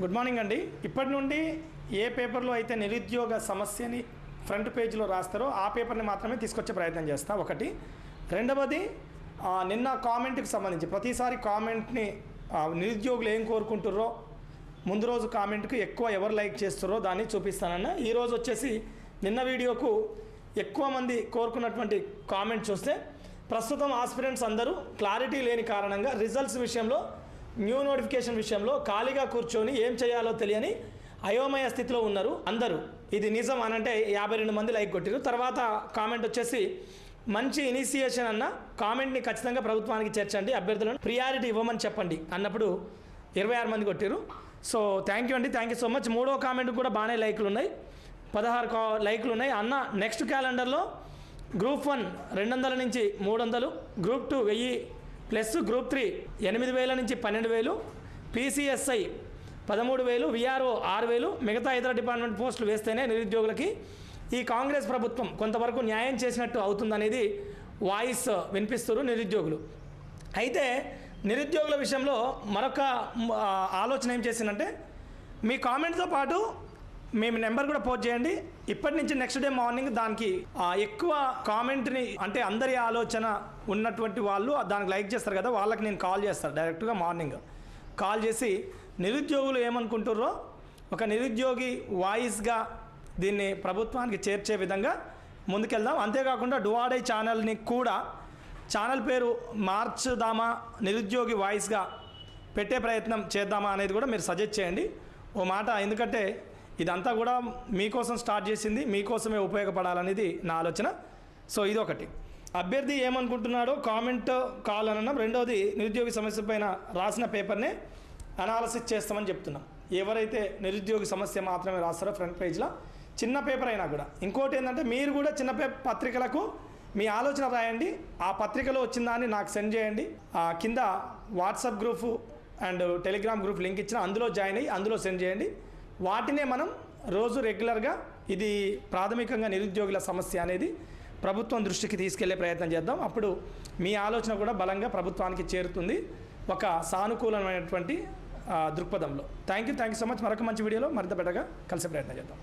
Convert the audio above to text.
Good morning అండి. ఇప్పటి నుండి ఏ పేపర్లో అయితే నిరుద్యోగ సమస్యని ఫ్రంట్ పేజీలో రాస్తారో ఆ పేపర్ని మాత్రమే తీసుకొచ్చే ప్రయత్నం చేస్తా. ఒకటి. రెండవది నిన్న కామెంట్కి సంబంధించి ప్రతిసారి కామెంట్ని నిరుద్యోగులు ఏం కోరుకుంటుర్రో ముందు రోజు కామెంట్కి ఎక్కువ ఎవరు లైక్ చేస్తారో దాన్ని చూపిస్తానన్న. ఈరోజు వచ్చేసి నిన్న వీడియోకు ఎక్కువ మంది కోరుకున్నటువంటి కామెంట్ చూస్తే ప్రస్తుతం ఆస్పిరెంట్స్ అందరూ క్లారిటీ లేని కారణంగా రిజల్ట్స్ విషయంలో న్యూ నోటిఫికేషన్ విషయంలో ఖాళీగా కూర్చొని ఏం చేయాలో తెలియని అయోమయ స్థితిలో ఉన్నారు అందరూ. ఇది నిజం అని అంటే యాభై రెండు మంది లైక్ కొట్టారు. తర్వాత కామెంట్ వచ్చేసి మంచి ఇనిషియేషన్ అన్న కామెంట్ని ఖచ్చితంగా ప్రభుత్వానికి చేర్చండి అభ్యర్థులను ప్రియారిటీ ఇవ్వమని చెప్పండి అన్నప్పుడు ఇరవై ఆరు మంది కొట్టారు. సో థ్యాంక్ యూ అండి థ్యాంక్ యూ సో మచ్ మూడో కామెంట్ కూడా బాగానే లైక్లు ఉన్నాయి. పదహారు కా లైక్లు ఉన్నాయి. అన్న నెక్స్ట్ క్యాలెండర్లో గ్రూప్ వన్ రెండు వందల నుంచి మూడు వందలు గ్రూప్ టూ వెయ్యి ప్లస్ గ్రూప్ త్రీ ఎనిమిది వేల నుంచి పన్నెండు వేలు పీసీఎస్ఐ పదమూడు వేలు విఆర్ఓ ఆరు వేలు మిగతా ఇతర డిపార్ట్మెంట్ పోస్టులు వేస్తేనే నిరుద్యోగులకి ఈ కాంగ్రెస్ ప్రభుత్వం కొంతవరకు న్యాయం చేసినట్టు అవుతుందనేది వాయిస్ వినిపిస్తారు నిరుద్యోగులు. అయితే నిరుద్యోగుల విషయంలో మరొక ఆలోచన ఏం చేసిందంటే మీ కామెంట్తో పాటు మేము నెంబర్ కూడా పోస్ట్ చేయండి. ఇప్పటి నుంచి నెక్స్ట్ డే మార్నింగ్ దానికి ఆ, ఎక్కువ కామెంట్ని అంటే అందరి ఆలోచన ఉన్నటువంటి వాళ్ళు దానికి లైక్ చేస్తారు కదా వాళ్ళకి నేను కాల్ చేస్తాను డైరెక్ట్గా మార్నింగ్. కాల్ చేసి నిరుద్యోగులు ఏమనుకుంటుర్రో ఒక నిరుద్యోగి వాయిస్గా దీన్ని ప్రభుత్వానికి చేర్చే విధంగా ముందుకెళ్దాం. అంతేకాకుండా డువాడే ఛానల్ని కూడా ఛానల్ పేరు మార్చుదామా నిరుద్యోగి వాయిస్గా పెట్టే ప్రయత్నం చేద్దామా అనేది కూడా మీరు సజెస్ట్ చేయండి. ఓ మాట ఎందుకంటే ఇదంతా కూడా మీకోసం స్టార్ట్ చేసింది మీకోసమే ఉపయోగపడాలనేది నా ఆలోచన. సో ఇది ఒకటి అభ్యర్థి ఏమనుకుంటున్నాడో కామెంట్ కాల్ అనడం రెండవది నిరుద్యోగ సమస్య పైన రాసిన పేపర్నే అనాలసిస్ చేస్తామని చెప్తున్నాం. ఎవరైతే నిరుద్యోగి సమస్య మాత్రమే రాస్తారో ఫ్రంట్ పేజ్లో చిన్న పేపర్ అయినా కూడా. ఇంకోటి ఏంటంటే మీరు కూడా చిన్న పే పత్రికలకు మీ ఆలోచన రాయండి. ఆ పత్రికలో వచ్చిన దాన్ని నాకు సెండ్ చేయండి. ఆ కింద WhatsApp group and Telegram group link ఇచ్చిన అందులో జాయిన్ అయ్యి అందులో సెండ్ చేయండి. వాటినే మనం రోజు రెగ్యులర్గా ఇది ప్రాథమికంగా నిరుద్యోగుల సమస్య అనేది ప్రభుత్వం దృష్టికి తీసుకెళ్ళే ప్రయత్నం చేద్దాం. అప్పుడు మీ ఆలోచన కూడా బలంగా ప్రభుత్వానికి చేరుతుంది ఒక సానుకూలమైనటువంటి దృక్పథంలో. Thank you thank you so much. మరొక మంచి వీడియోలో మరింత బెటర్గా కలిసే ప్రయత్నం చేద్దాం.